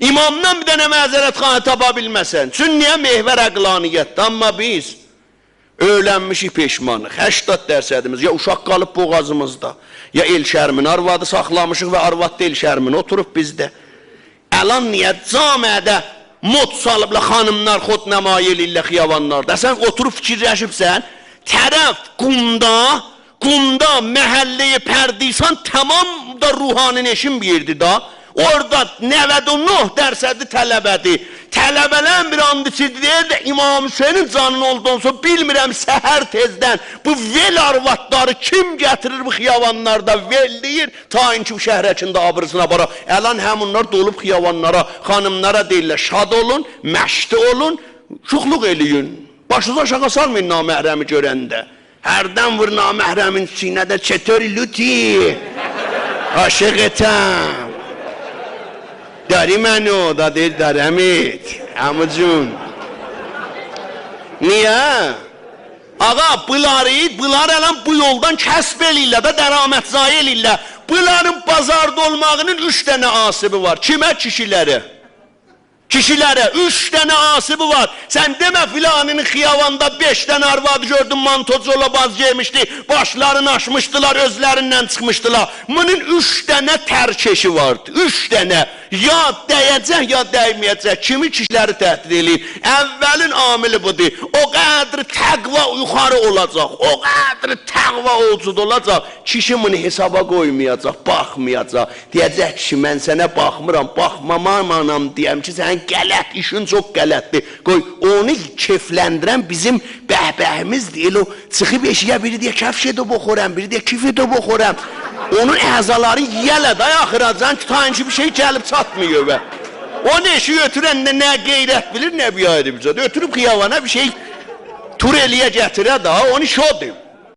İmamdan bir dənə məzərət xanə tapa bilməsən. Sünniyə mehvər əqlaniyyətdə, amma biz öyrənmişik peşmanıq. 80 dərsədimiz ya uşaq qalıb boğazımızda, ya el şərmin arvadı saxlamışıq və arvad da el şərmin oturub bizdə. Əlan niyə camiədə mod salıbla xanımlar xod nəmayə elirlər xiyavanlarda. Sən oturub fikirləşibsən, tərəf qumda, qumda məhəlləyə pərdiysən, tamam da ruhani neşin bir yerdir da. Orada 99 dərsədi tələbədir. Tələbələrin bir and içirdi deyir də İmam Hüseynin canın olduqdan sonra bilmirəm səhər tezdən bu vel arvatları kim gətirir bu xiyavanlarda velliyir ta ki bu şəhərəkində abırısına bara. Əlan həmunlar dolub xiyavanlara, xanımlara deyirlər şad olun, məşdi olun, şuxluq eləyin. Başınızı aşağı salmayın naməhrəmi görəndə. Hərdən vur naməhrəmin sinədə çetöri luti. Aşıq etəm. داری منو داده دارمت عمو جون Niyə? Ağa, bunları, bunlar ələn bu yoldan kəsb eləyirlər də, dəramət zayi eləyirlər. Bunların bazarda olmağının üç dənə asibi var. Kimə? Kişiləri. Kişilərə üç dənə asibi var. Sən demə filanının xiyavanda beş dənə arvadı gördün mantocola baz giymişdi. Başlarını açmışdılar, özlərindən çıxmışdılar. Bunun üç dənə tərkeşi vardı. Üç dənə. Ya dəyəcək, ya dəyməyəcək. Kimi kişiləri təhdid eləyir. Əvvəlin amili budur. O qədri təqva yuxarı olacaq. O qədri təqva olcud olacaq. Kişi bunu hesaba qoymayacaq, baxmayacaq. Deyəcək ki, mən sənə baxmıram, baxmamanam deyəm ki, sən qələt, işin çox qələtdir. Qoy, onu kefləndirən bizim bəhbəhimiz deyil, o çıxıb eşiyə biri deyə kəfş edib oxuram, biri deyə kif edib oxuram. Onun əzaları yələ day axıracan ki, ta ki bir şey gəlib yapmıyor be. O neşi götüren de ne gayret bilir ne bir ayrı bize. Ötürüp kıyavana bir şey Tureli'ye getire daha onu şo diyor.